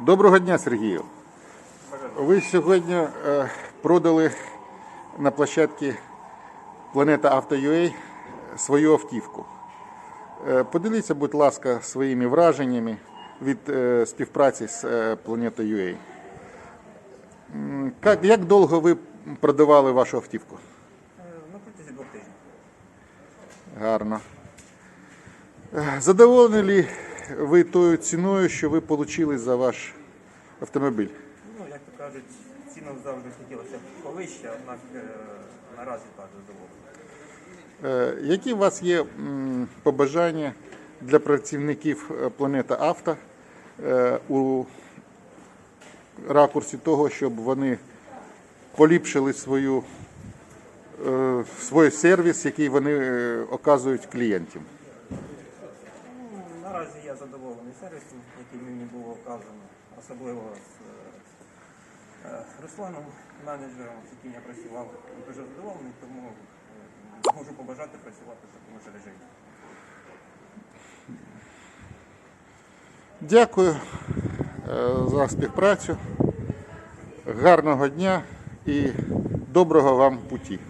Доброго дня, Сергію. Ви сьогодні е, продали на площадці Планета Авто.ua свою автівку. Е, Поділіться, будь ласка, своїми враженнями від е, співпраці з е, Планета.ua. Як, як довго ви продавали вашу автівку? На протязі двох тижнів. Гарно. Задоволені ли ви тою ціною, що ви отримали за ваш автомобіль? Ну, як то кажуть, ціну завжди хотілося повище, однак е, наразі так задоволений. Е, Які у вас є м, побажання для працівників е, Планета Авто е, у ракурсі того, щоб вони поліпшили свою, е, свій сервіс, який вони е, оказують клієнтам? Наразі я задоволений сервісом, який мені було вказано, особливо з е, е, Русланом, менеджером, з яким я працював. Дуже задоволений, тому е, можу побажати працювати в такому ж режимі. Дякую за співпрацю. Гарного дня і доброго вам путі.